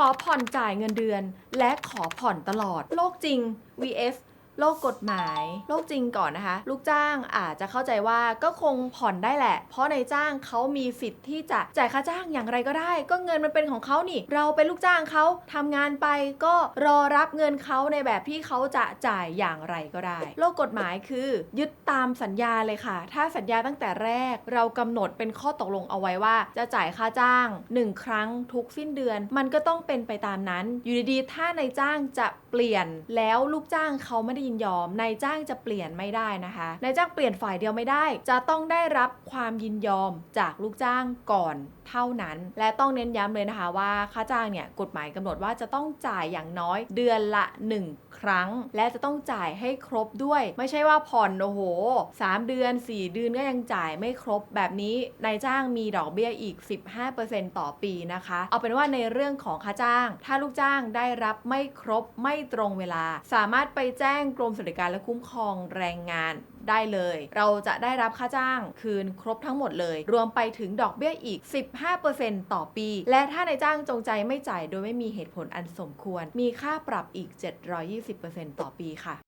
ขอผ่อนจ่ายเงินเดือน และขอผ่อนตลอด โลกจริง vs โลกกฎหมาย โลกจริงก่อนนะคะ ลูกจ้างอาจจะเข้าใจว่าก็คงผ่อนได้แหละ เพราะในจ้างเขามีสิทธิ์ที่จะจ่ายค่าจ้างอย่างไรก็ได้ ก็เงินมันเป็นของเขานี่ เราเป็นลูกจ้างเขาทำงานไปก็รอรับเงินเขาในแบบที่เขาจะจ่ายอย่างไรก็ได้ โลกกฎหมายคือยึดตามสัญญาเลยค่ะ ถ้าสัญญาตั้งแต่แรก เรากำหนดเป็นข้อตกลงเอาไว้ว่า จะจ่ายค่าจ้าง 1 ครั้งทุกสิ้นเดือน มันก็ต้องเป็นไปตามนั้น อยู่ดีๆถ้านายจ้างจะเปลี่ยนแล้วลูกจ้างเขาไม่ได้ยินยอมนายจ้างจะเปลี่ยนไม่ได้นะคะนายจ้างเปลี่ยนฝ่ายเดียวไม่ได้ จะต้องได้รับความยินยอมจากลูกจ้างก่อนเท่านั้น และต้องเน้นย้ำเลยนะคะว่าค่าจ้างเนี่ยกฎหมายกำหนดว่าจะต้องจ่ายอย่างน้อยเดือนละ 1 ครั้ง และจะต้องจ่ายให้ครบด้วย ไม่ใช่ว่าผ่อนโอ้โห 3 เดือน 4 เดือนก็ยังจ่ายไม่ครบแบบนี้นายจ้างมีดอกเบี้ยอีก 15%ต่อปีนะคะ เอาเป็นว่าในเรื่องของค่าจ้าง ถ้าลูกจ้างได้รับไม่ครบไม่ตรงเวลา สามารถไปแจ้งกรมสวัสดิการและคุ้มครองแรงงาน ได้เลย เราจะได้รับค่าจ้างคืนครบทั้งหมดเลย รวมไปถึงดอกเบี้ยอีก 15%ต่อปี และถ้านายจ้างจงใจไม่จ่ายโดยไม่มีเหตุผลอันสมควร มีค่าปรับอีก 720%ต่อปีค่ะ